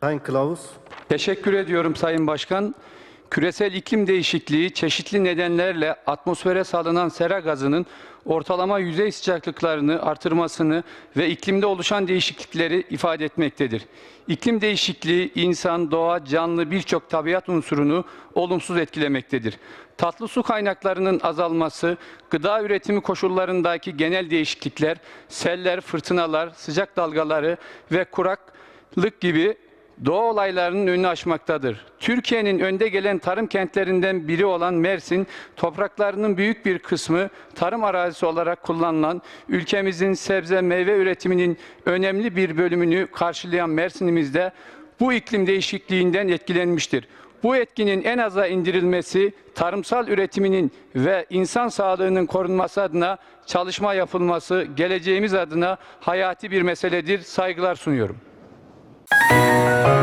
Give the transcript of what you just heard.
Sayın Kılavuz. Teşekkür ediyorum Sayın Başkan. Küresel iklim değişikliği çeşitli nedenlerle atmosfere salınan sera gazının ortalama yüzey sıcaklıklarını artırmasını ve iklimde oluşan değişiklikleri ifade etmektedir. İklim değişikliği insan, doğa, canlı birçok tabiat unsurunu olumsuz etkilemektedir. Tatlı su kaynaklarının azalması, gıda üretimi koşullarındaki genel değişiklikler, seller, fırtınalar, sıcak dalgaları ve kuraklık gibi doğa olaylarının önünü açmaktadır. Türkiye'nin önde gelen tarım kentlerinden biri olan Mersin, topraklarının büyük bir kısmı tarım arazisi olarak kullanılan, ülkemizin sebze meyve üretiminin önemli bir bölümünü karşılayan Mersin'imizde bu iklim değişikliğinden etkilenmiştir. Bu etkinin en aza indirilmesi, tarımsal üretiminin ve insan sağlığının korunması adına çalışma yapılması, geleceğimiz adına hayati bir meseledir. Saygılar sunuyorum. Thank you.